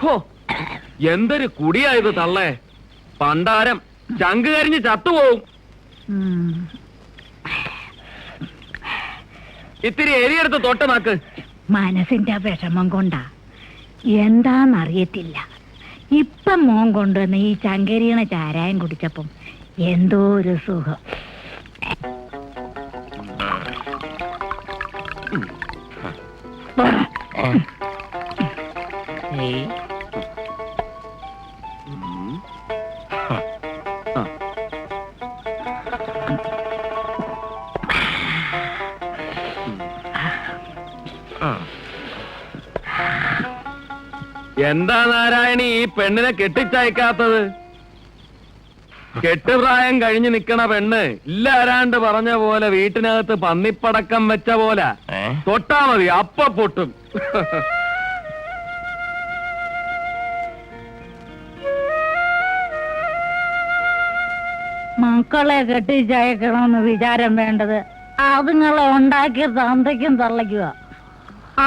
ഹോ. എന്തൊരു കുടിയായത് തള്ളേ. പണ്ടാരം ചങ്ക് കരിഞ്ഞ് ചത്തുപോവും. ഇത്തിരി എരിയെടുത്ത് തൊട്ട് നാക്ക്. മനസ്സിന്റെ വിഷമം കൊണ്ടാ. എന്താന്നറിയത്തില്ല. ഇപ്പം മോൻ കൊണ്ടുവന്ന് ഈ ചങ്കരിയണ ചാരായം കുടിച്ചപ്പം എന്തോ ഒരു സുഖം. എന്താ നാരായണി ഈ പെണ്ണിനെ കെട്ടിച്ചയക്കാത്തത്? കെട്ടുപ്രായം കഴിഞ്ഞു നിക്കണ പെണ്ണ് ഇല്ലാരാണ്ട് പറഞ്ഞ പോലെ വീട്ടിനകത്ത് പന്നിപ്പടക്കം വെച്ച പോലെ. തൊട്ടാ മതി അപ്പ പൊട്ടും. മക്കളെ കെട്ടിച്ചയക്കണമെന്ന് വിചാരം വേണ്ടത് അതുങ്ങളെ ഉണ്ടാക്കിയ തന്തയ്ക്കും തള്ളയ്ക്കുക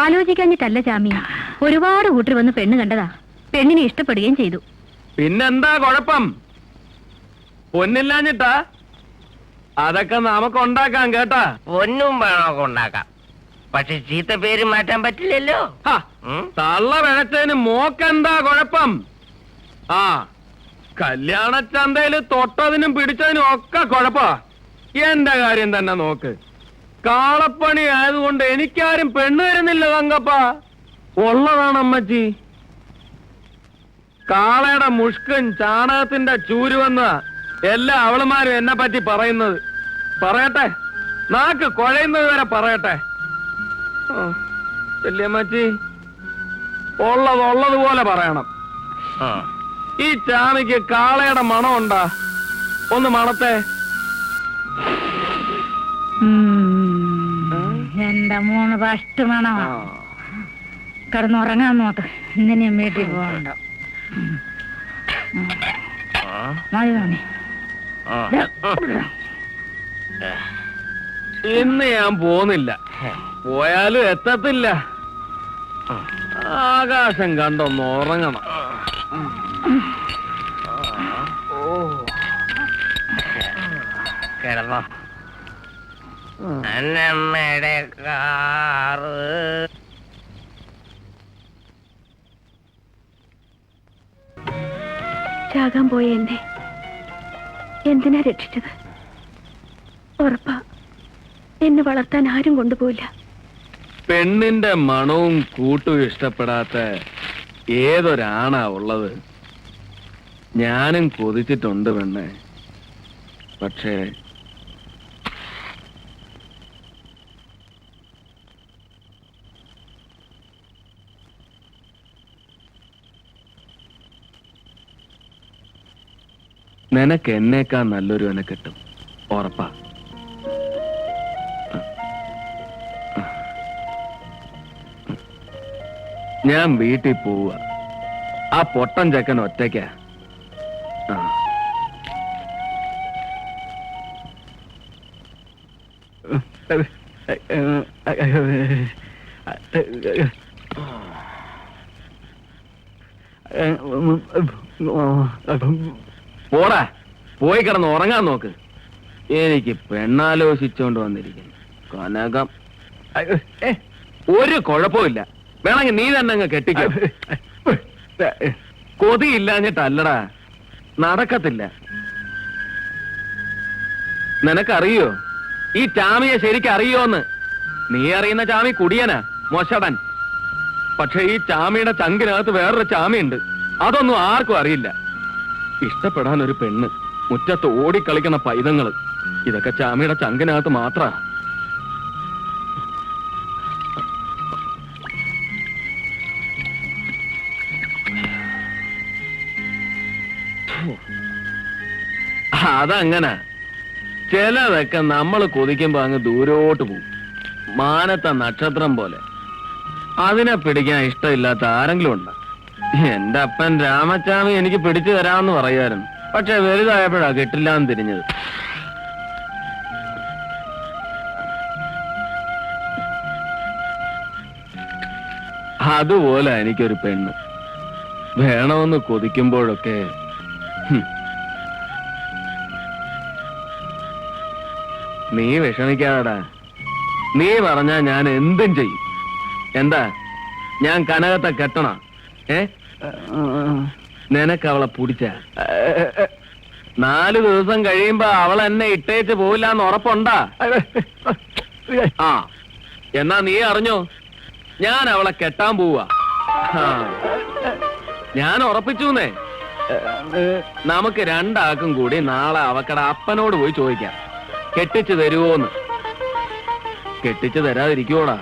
ആലോചിക്കാഞ്ഞിട്ടല്ല ചാമി. ഒരുപാട് കൂട്ടർ വന്ന് പെണ്ണ് കണ്ടതാ. പെണ്ണിനെ ഇഷ്ടപ്പെടുകയും ചെയ്തു. പിന്നെന്താ കുഴപ്പം? പൊന്നില്ലാഞ്ഞിട്ടാ? അതൊക്കെ നമുക്ക് ഉണ്ടാക്കാം കേട്ടാ. പൊന്നും വേണമൊക്കെ ഉണ്ടാക്കാം. പക്ഷെ ചീത്ത പേര് മാറ്റാൻ പറ്റില്ലല്ലോ. ഹാ, ഉം? തള്ള വിഴച്ചതിന് മോക്കെന്താ കുഴപ്പം? ആ കല്യാണച്ചന്തയിൽ തൊട്ടതിനും പിടിച്ചതിനും ഒക്കെ കുഴപ്പാ. എന്റെ കാര്യം തന്നെ നോക്ക്. കാളപ്പണി ആയതുകൊണ്ട് എനിക്കാരും പെണ്ണ് തരുന്നില്ല തങ്കപ്പ. ഉള്ളതാണ് അമ്മച്ചി. കാളയുടെ മുഷ്കൻ ചാണകത്തിന്റെ ചൂരുവെന്ന എല്ലാ അവളുമാരും എന്നെ പറ്റി പറയുന്നത്. പറയട്ടെ നാക്ക് കൊഴയുന്നത് വരെ പറയട്ടെ. ഓ, വല്യമ്മച്ചി ഉള്ളത് ഉള്ളതുപോലെ പറയണം. ഈ ചാമിക്ക് കാളയുടെ മണം ഉണ്ടാ? ഒന്ന് മണത്തെ. എന്റെ മൂന്ന് ഫസ്റ്റ് വേണമാ കിടന്നുറങ്ങാൻ നോക്ക് ഇന്നിനും വീട്ടിൽ പോകണ്ട. മതി. ഇന്ന് ഞാൻ പോന്നില്ല. പോയാലും എത്തത്തില്ല. ആകാശം കണ്ടൊന്ന് ഉറങ്ങണം. കിടന്നോ. അന്നമ്മയുടെ കാറ്. ചാകാൻ പോയ എന്നെ എന്തിനാ രക്ഷിച്ചത്? ഉറപ്പാ. എന്നെ വളർത്താൻ ആരും കൊണ്ടുപോയില്ല. പെണ്ണിന്റെ മണവും കൂട്ടും ഇഷ്ടപ്പെടാത്ത ഏതൊരാണാ ഉള്ളത്? ഞാനും കൊതിച്ചിട്ടുണ്ട് പെണ്ണെ. പക്ഷേ നിനക്ക് എന്നേക്കാ നല്ലൊരുവനെ കിട്ടും. ഉറപ്പാ. ഞാൻ വീട്ടിൽ പോവുക. ആ പൊട്ടൻ ചെക്കൻ ഒറ്റയ്ക്കാ. ആ. പോടാ. പോയി കിടന്ന് ഉറങ്ങാൻ നോക്ക്. എനിക്ക് പെണ്ണാലോചിച്ചോണ്ട് വന്നിരിക്കുന്നു. കനകം. ഒരു കുഴപ്പമില്ല വേണമെങ്കിൽ നീ തന്നെ അങ്ങ് കെട്ടിക്ക. കൊതിയില്ലാഞ്ഞിട്ടല്ലടാ. നടക്കത്തില്ല. നിനക്കറിയോ? ഈ ചാമിയെ ശരിക്കും അറിയോന്ന്? നീ അറിയുന്ന ചാമി കുടിയനാ മൊശടൻ. പക്ഷെ ഈ ചാമിയുടെ ചങ്കിനകത്ത് വേറൊരു ചാമിയുണ്ട്. അതൊന്നും ആർക്കും അറിയില്ല. ഇഷ്ടപ്പെടാൻ ഒരു പെണ്ണ്. മുറ്റത്ത് ഓടിക്കളിക്കുന്ന പൈതങ്ങൾ. ഇതൊക്കെ ചാമിയുടെ ചങ്കിനകത്ത് മാത്ര. അതങ്ങനെ. ചിലതൊക്കെ നമ്മൾ കൊതിക്കുമ്പോ അങ്ങ് ദൂരോട്ട് പോകും. മാനത്തെ നക്ഷത്രം പോലെ. അതിനെ പിടിക്കാൻ ഇഷ്ടമില്ലാത്ത ആരെങ്കിലും ഉണ്ടോ? എന്റെ അപ്പൻ രാമച്ചാമി എനിക്ക് പിടിച്ചു തരാമെന്ന് പറയുമായിരുന്നു. പക്ഷെ വലുതായപ്പോഴാ കിട്ടില്ലാന്ന് തിരിഞ്ഞത്. അതുപോലെ എനിക്കൊരു പെണ്ണ്. വേണമെന്ന് കൊതിക്കുമ്പോഴൊക്കെ നീ വിഷമിക്കാടാ. നീ പറഞ്ഞാ ഞാൻ എന്തും ചെയ്യും. എന്താ? ഞാൻ കനകത്തെ കെട്ടണ. ഏ? നിനക്ക് അവളെ പിടിച്ച. നാല് ദിവസം കഴിയുമ്പോ അവൾ എന്നെ ഇട്ടേച്ച് പോവില്ല എന്ന് ഉറപ്പുണ്ടാ? ആ എന്നാ നീ അറിഞ്ഞോ? ഞാൻ അവളെ കെട്ടാൻ പോവാ. ഞാൻ ഉറപ്പിച്ചൂന്നേ. നമുക്ക് രണ്ടാൾക്കും കൂടി നാളെ അവക്കട അപ്പനോട് പോയി ചോദിക്കാം. കെട്ടിച്ചു തരുവോന്ന്. കെട്ടിച്ചു തരാതിരിക്കുവോടാ?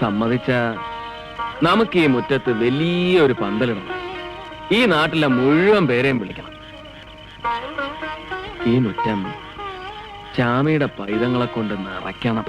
സമ്മതിച്ച നമുക്ക് ഈ മുറ്റത്ത് വലിയൊരു പന്തലിടണം. ഈ നാട്ടിലെ മുഴുവൻ പേരെയും വിളിക്കണം. ഈ മുറ്റം ചാമയുടെ പൈതങ്ങളെ കൊണ്ട് നിറയ്ക്കണം.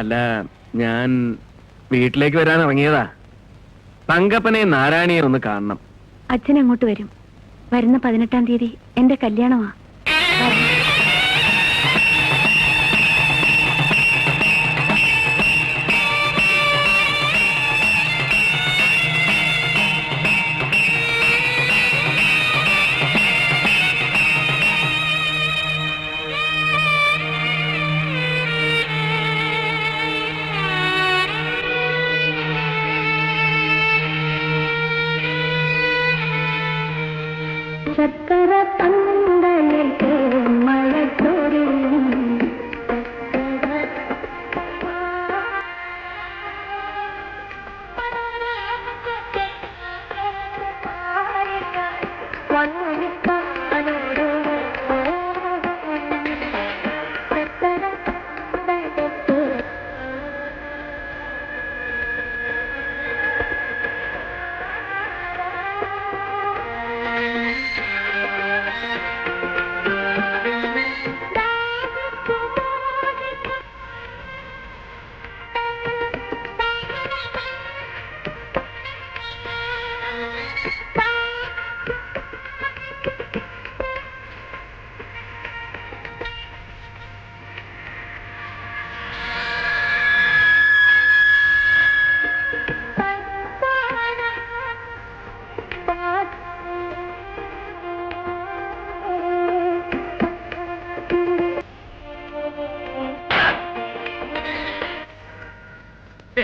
അല്ല ഞാൻ വീട്ടിലേക്ക് വരാൻ ഇറങ്ങിയതാ. തങ്കപ്പനെ നാരായണിയെ ഒന്ന് കാണണം. അച്ഛൻ അങ്ങോട്ട് വരും. വരുന്ന പതിനെട്ടാം തീയതി എന്റെ കല്യാണമാ.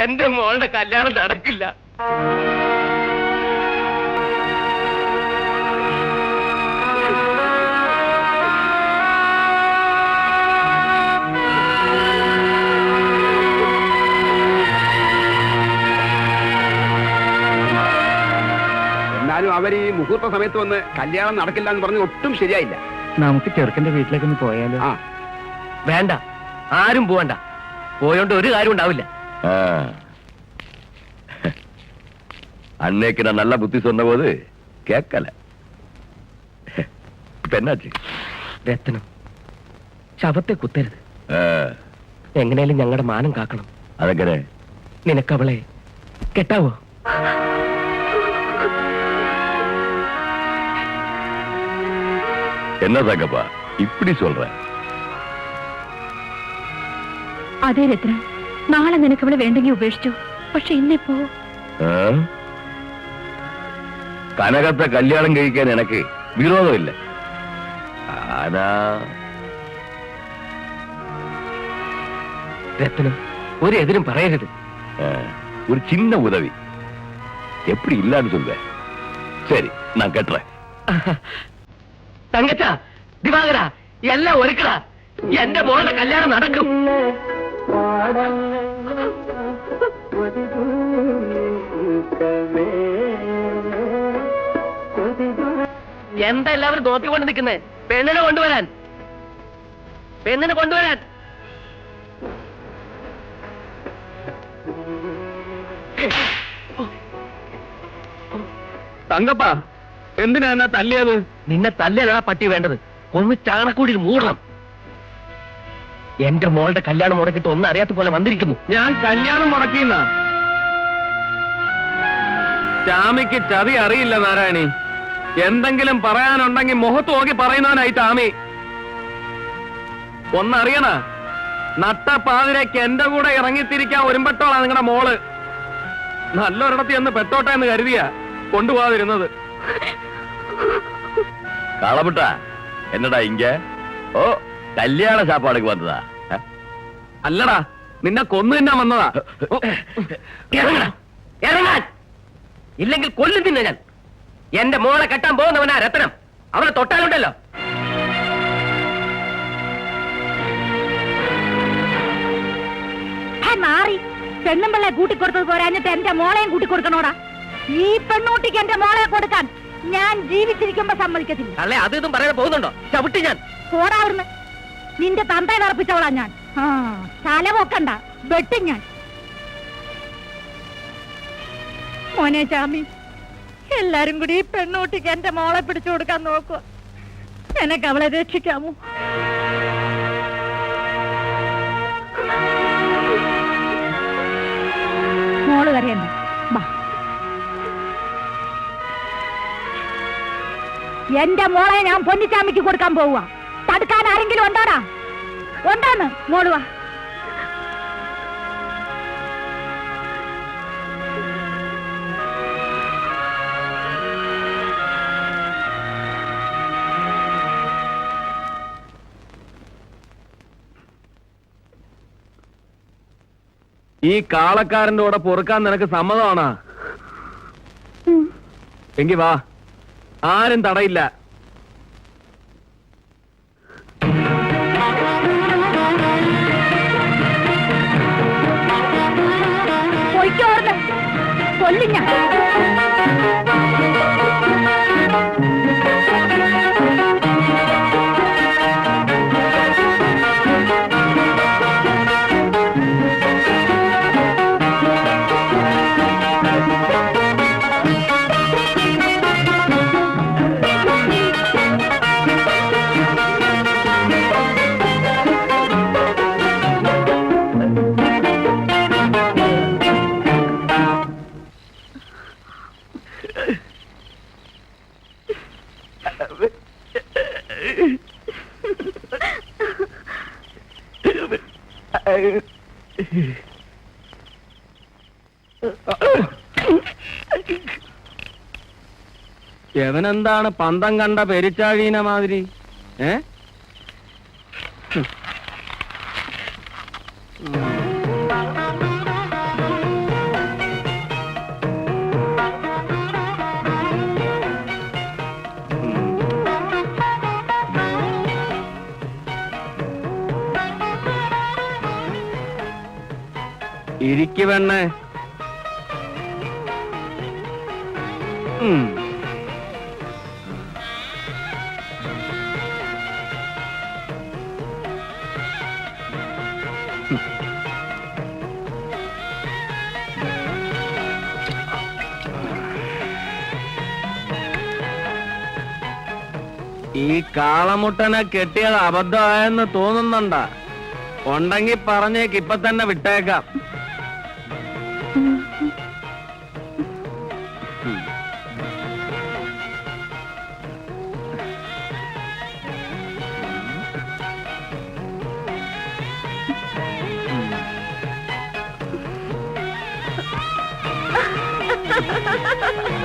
എന്റെ മോളുടെ കല്യാണം നടക്കില്ല. എന്നാലും അവർ ഈ മുഹൂർത്ത സമയത്ത് വന്ന് കല്യാണം നടക്കില്ല എന്ന് പറഞ്ഞ് ഒട്ടും ശരിയായില്ല. നമുക്ക് ചെറുക്കന്റെ വീട്ടിലേക്ക് ഒന്ന് പോയാലോ? ആ. വേണ്ട. ആരും പോവണ്ട. പോയോണ്ട് ഒരു കാര്യം ഉണ്ടാവില്ല. அன்னைக்கு நான் நல்ல புத்தி சொன்னபோது கேட்கல இப்ப என்னாச்சு രത്നം ശവത്തെ കുത്തരുത് ஆ, എങ്ങനെയാലും ഞങ്ങളുടെ മാനം കാക്കണം அதுக்கனே നിനക്കവളെ കെട്ടാവോ என்ன தங்கப்பா இப்படி சொல்ற അതെ രത്ന നാളെ നിനക്ക് അവളെ വേണ്ടെങ്കിൽ ഉപേക്ഷിച്ചു പക്ഷെ ഇന്നിപ്പോ ஆ? கனகத்தை கல்யாணம் കഴിക്കാൻ எனக்கு விரோதம் இல்லை ஆனா രത്നം ഒരു എതിരും പറയരുത് ஆ, ஒரு சின்ன உதவி எப்படி இல்லன்னு சொல்வேன் சரி நான் கட்டுறேன் തങ്കച്ച ദിവാകര എല്ലാം ഒരുക്കട എന്റെ മോളുടെ കല്യാണം നടക്കും എന്താ എല്ലാവരും നോക്കിക്കൊണ്ട് നിൽക്കുന്നേ? പെണ്ണിനെ കൊണ്ടുവരാൻ. പെണ്ണിനെ കൊണ്ടുവരാൻ. തങ്കപ്പ എന്തിനാ എന്നാ തല്ലിയത്? നിന്നെ തല്ലിയതാ പട്ടി വേണ്ടത്. ഒന്ന് ചാണക്കൂടിയിൽ മൂടണം. എന്റെ മോളുടെ കല്യാണം മുടക്കിട്ട് ഒന്നും അറിയാത്ത പോലെ വന്നിരിക്കുന്നു. ഞാൻ കല്യാണം മുടക്കിന്ന ചാമിക്ക് ചതി അറിയില്ല നാരായണി. എന്തെങ്കിലും പറയാനുണ്ടെങ്കിൽ മുഖത്ത് നോക്കി പറയുന്നവനായി ചാമി ഒന്നറിയണ നട്ടപ്പാതിരയ്ക്ക് എന്റെ കൂടെ ഇറങ്ങിത്തിരിക്കാൻ ഒരുമ്പെട്ടോളാ നിങ്ങളുടെ മോൾ. നല്ലൊരിടത്ത് എന്ന് പെട്ടോട്ടെ എന്ന് കരുതിയ കൊണ്ടുപോകാതിരുന്നത്. കാളപുട്ട എന്നടാ ഇങ്ക? ഓ കല്യാണ സാപ്പാടുക്ക് വന്നതാ. അല്ലടാ നിന്നെ കൊന്നു തന്നെ വന്നതാ. ഇറങ്ങടാ ഇറങ്ങാൻ. ഇല്ലെങ്കിൽ കൊല്ലും തിന്നെ ഞാൻ. എന്റെ മോളെ കെട്ടാൻ പോകുന്നവനാ രത്നം. അവളെ തൊട്ടാലുണ്ടല്ലോ. മാറി. നാറി പെണ്ണും പിള്ളെ കൂട്ടിക്കൊടുത്തത് പോരാഞ്ഞിട്ട് എന്റെ മോളെയും കൂട്ടിക്കൊടുക്കണോടാ? ഈ പെണ്ണൂട്ടിക്ക് എന്റെ മോളെ കൊടുക്കാൻ ഞാൻ ജീവിച്ചിരിക്കുമ്പോ സമ്മതിക്കത്തില്ല. അല്ലെ അതും പറയാൻ പറയാതെ പോകുന്നുണ്ടോ? ചവിട്ടി ഞാൻ. പോടാവിടുന്ന് നിന്റെ തന്ത വിറപ്പിച്ചവളാ ഞാൻ. തല പോക്കണ്ട വെട്ടും ഞാൻ. മോനെ ചാമി എല്ലാരും കൂടി ഈ പെണ്ണൂട്ടിക്ക് എന്റെ മോളെ പിടിച്ചു കൊടുക്കാൻ നോക്കുക. എനക്ക് അവളെ രക്ഷിക്കാമോ? മോൾ കറിയണ്ട എന്റെ മോളെ ഞാൻ പൊന്നിച്ചാമിക്ക് കൊടുക്കാൻ പോവുക. തടുക്കാൻ ആരെങ്കിലും ഉണ്ടോടാ? ഉണ്ടോന്ന്? മോളുവാ. ഈ കാളക്കാരന്റെ കൂടെ പൊറുക്കാൻ നിനക്ക് സമ്മതമാണാ? എങ്കി വാ. ആരും തടയില്ല. എവനെന്താണ് പന്തം കണ്ട പെരിച്ചാഴീന മാതിരി? ഏ? ഇരിക്കു പെണ്ണേ. ഈ കാളമുട്ടനെ കെട്ടിയത് അബദ്ധമായെന്ന് തോന്നുന്നുണ്ടാ? ഉണ്ടെങ്കി പറഞ്ഞേക്ക് ഇപ്പൊ തന്നെ വിട്ടേക്കാം. ハハハハ!